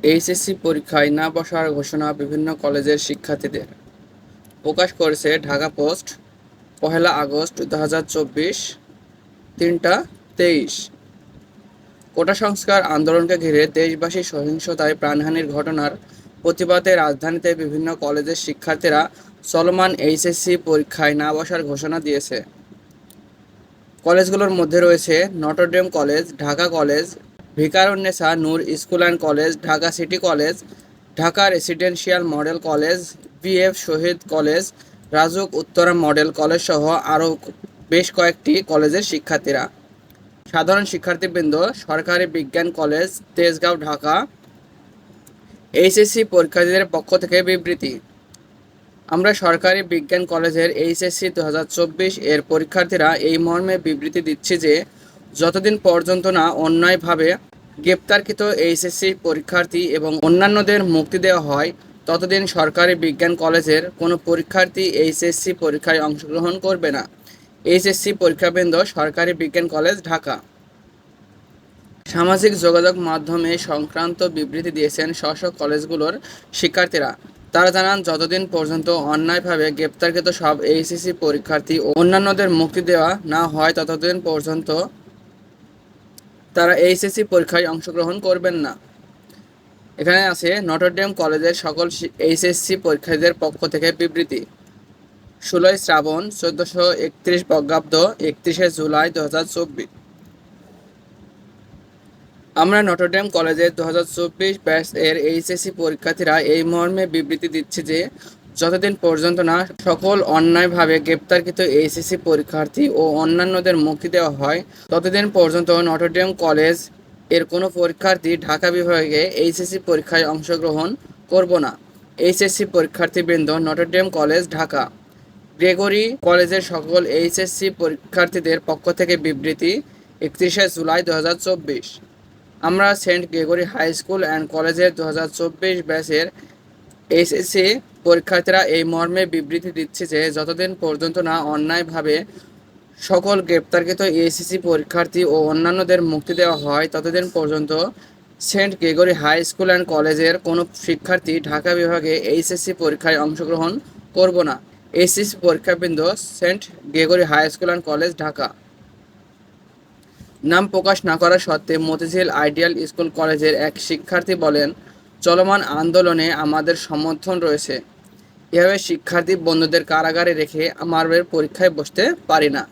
HSC পরীক্ষায় না বসার ঘোষণা বিভিন্ন কলেজের শিক্ষার্থীদের। প্রকাশ করেছে ঢাকা পোস্ট, পহেলা আগস্ট দু হাজার চব্বিশ, তিনটা তেইশ। কোটা সংস্কার আন্দোলনকে ঘিরে দেশবাসী সহিংসতায় প্রাণহানির ঘটনার প্রতিবাদে রাজধানীতে বিভিন্ন কলেজের শিক্ষার্থীরা চলমান এইচএসসি পরীক্ষায় না বসার ঘোষণা দিয়েছে। কলেজগুলোর মধ্যে রয়েছে Notre Dame college, Dhaka college Viqarunnisa Noor school and college, Dhaka city college, Dhaka residential model college, BF Shahid college, Rajuk Uttara model college সহ আরও বেশ কয়েকটি কলেজের শিক্ষার্থীরা। সাধারণ শিক্ষার্থীবৃন্দ, সরকারি বিজ্ঞান কলেজ, তেজগাঁও, ঢাকা, এইচএসসি পরীক্ষার্থীদের পক্ষ থেকে বিবৃতি। আমরা সরকারি বিজ্ঞান কলেজের এইচএসসি দু হাজার চব্বিশ এর পরীক্ষার্থীরা এই মর্মে বিবৃতি দিচ্ছি যে যতদিন পর্যন্ত না অন্যায়ভাবে গ্রেপ্তারকৃত এইচএসসি পরীক্ষার্থী এবং অন্যান্যদের মুক্তি দেওয়া হয়, ততদিন সরকারি বিজ্ঞান কলেজের কোনো পরীক্ষার্থী এইচএসসি পরীক্ষায় অংশগ্রহণ করবে না। এইচএসসি পরীক্ষাবৃন্দ সরকারি বিজ্ঞান কলেজ, ঢাকা। সামাজিক যোগাযোগ মাধ্যমে সংক্রান্ত বিবৃতি দিয়েছেন স্ব কলেজগুলোর শিক্ষার্থীরা। তারা জানান, যতদিন পর্যন্ত অন্যায়ভাবে গ্রেপ্তারকৃত সব এইচএসসি পরীক্ষার্থী ও অন্যান্যদের মুক্তি দেওয়া না হয়, ততদিন পর্যন্ত তারা এইচএসসি পরীক্ষায় অংশগ্রহণ করবেন না। এখানে আছে নটরডেম কলেজের সকল এইচএসসি পরীক্ষার্থীদের পক্ষ থেকে বিবৃতি। ষোলোই শ্রাবণ চোদ্দোশো একত্রিশ বঙ্গাব্দ একত্রিশে জুলাই দু হাজার চব্বিশ। আমরা নটরডেম কলেজের দু হাজার চব্বিশ ব্যাচ এর এইচএসসি পরীক্ষার্থীরা এই মর্মে বিবৃতি দিচ্ছে যে যতদিন পর্যন্ত না সকল অন্যায়ভাবে গ্রেপ্তারকৃত এইচএসসি পরীক্ষার্থী ও অন্যান্যদের মুক্তি দেওয়া হয়, ততদিন পর্যন্ত নটরডেম কলেজের কোনো পরীক্ষার্থী ঢাকা বিভাগে এইচএসসি পরীক্ষায় অংশগ্রহণ করব না। HSC পরীক্ষার্থীবৃন্দ Notre Dame college Dhaka. Gregory কলেজের সকল এইচএসসি পরীক্ষার্থীদের পক্ষ থেকে বিবৃতি, একত্রিশে জুলাই দু হাজার চব্বিশ। আমরা Saint Gregory high school and কলেজের দু হাজার চব্বিশ ব্যাচের এসএসসি পরীক্ষার্থীরা এই মর্মে বিবৃতি দিচ্ছে যে, যতদিন পর্যন্ত না অন্যায়ভাবে সকল গ্রেপ্তারকৃত এসএসসি পরীক্ষার্থী ও অন্যান্যদের মুক্তি দেওয়া হয়, ততদিন পর্যন্ত Saint Gregory high school and কলেজের কোনো শিক্ষার্থী ঢাকা বিভাগে এইচএসসি পরীক্ষায় অংশগ্রহণ করব না। HSC পরীক্ষাবৃন্দ, Saint Gregory high school and college, Dhaka. নাম প্রকাশ না করা সত্ত্বে মতিঝিল আইডিয়াল স্কুল কলেজের এক শিক্ষার্থী বলেন, চলমান আন্দোলনে আমাদের সমর্থন রয়েছে। এভাবে শিক্ষার্থী বন্ধুদের কারাগারে রেখে আমার পরীক্ষায় বসতে পারি না।